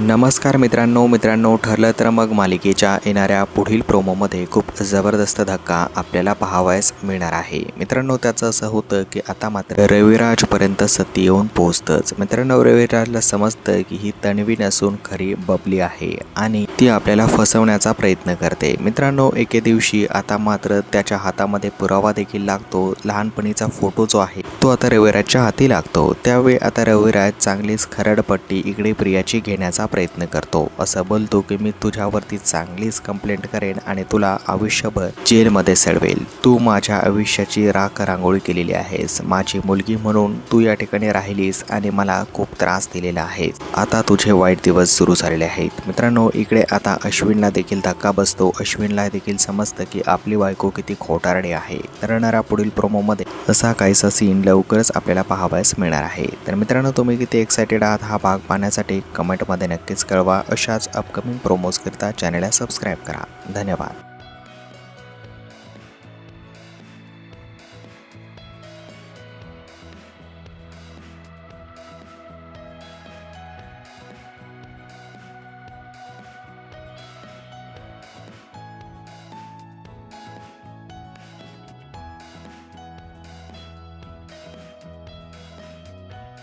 नमस्कार मित्रांनो मित्रांनो ठरलं तर मग मालिकेच्या येणाऱ्या पुढील प्रोमोमध्ये खूप जबरदस्त धक्का आपल्याला पाहावयास मिळणार आहे. मित्रांनो त्याचं असं होतं की आता मात्र रविराजपर्यंत सती येऊन पोहोचतंच. मित्रांनो रविराजला समजतं की ही तणवी नसून खरी बबली आहे आणि ती आपल्याला फसवण्याचा प्रयत्न करते. मित्रांनो एके दिवशी आता मात्र त्याच्या हातामध्ये पुरावा देखील लागतो. लहानपणीचा फोटो जो आहे तो आता रविराजच्या हाती लागतो. त्यावेळी आता रविराज चांगलीच खरडपट्टी इकडे प्रियाची घेण्याचा प्रयत्न करतो. असं बोलतो की मी तुझ्यावरती चांगलीच कंप्लेंट करेन आणि तुला आयुष्यभर जेलमध्ये सडवेल. तू माझ्या आयुष्याची राख रांगोळी केलेली आहेस. माझी मुलगी म्हणून तू या ठिकाणी राहिलीस आणि मला खूप त्रास दिलेला आहे. आता तुझे वाईट दिवस सुरू झालेले आहेत. मित्रांनो इकडे आता अश्विनला देखील धक्का बसतो. अश्विनला देखील समजतं की आपली बायको किती खोटारडी आहे. तर पुढील प्रोमोमध्ये असा काहीसा सीन लवकरच आपल्याला पाहावयास मिळणार आहे. तर मित्रांनो तुम्ही किती एक्सायटेड आहात हा भाग पाहण्यासाठी कमेंटमध्ये नक्कीच कळवा. अशाच अपकमिंग प्रोमोजकरिता चॅनलला सबस्क्राईब करा. धन्यवाद.